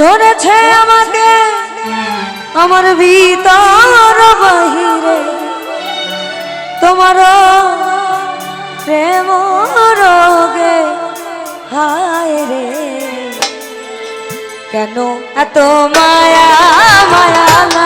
ধরেছে আমাকে আমার ভিতর বাহিরে। তোমার প্রেম রোগে হায় রে। কেন এত মায়া মায়া?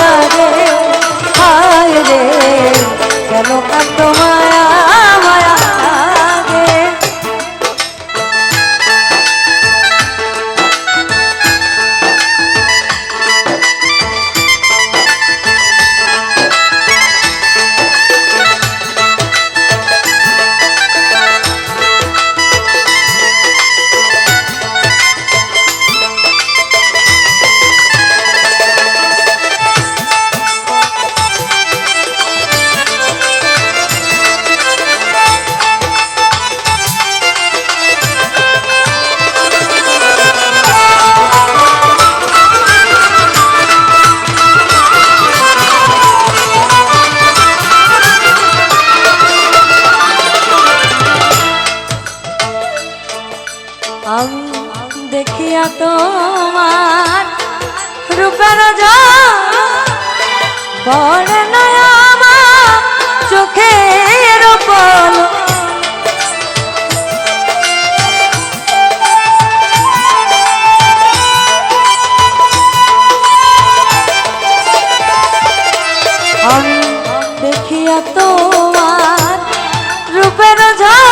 আমি দেখিয়া তোমার রূপের বড় নয় চোখের বল আমি দেখিয়া তোমার রূপের যা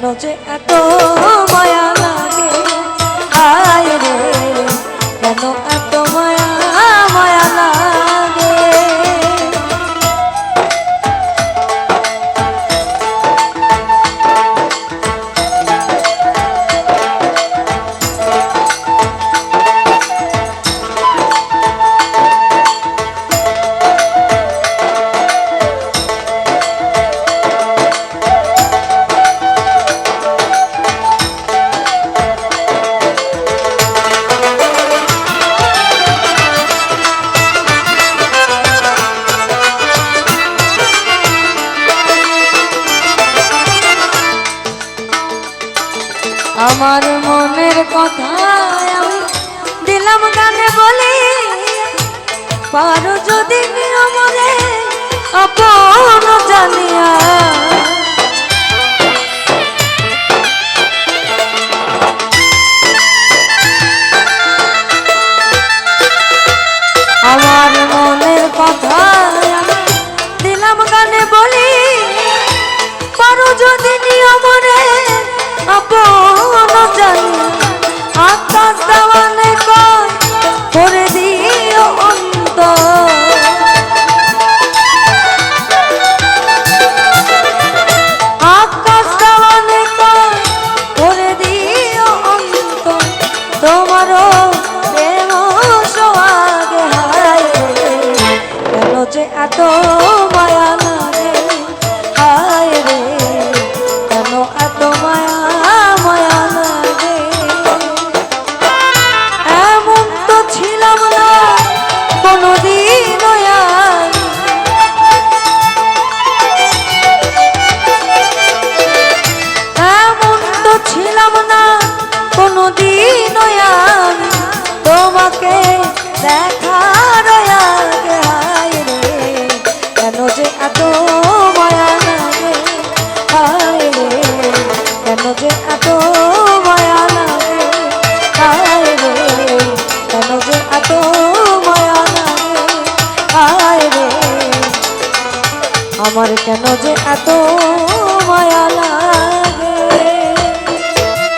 কেন যে এত মায়া আমার মনের কথা আমি দিলাম গানে বলি পারো যদি নিয়মরে অপন জানিয়া। এত মায়া লাগে হায় রে, কেন এত মায়া মায়া লাগে এমন তো ছিলাম না কোনোদিন এমন তো ছিলাম না কোনোদিন তোমাকে দেখা আমার কেন যে এত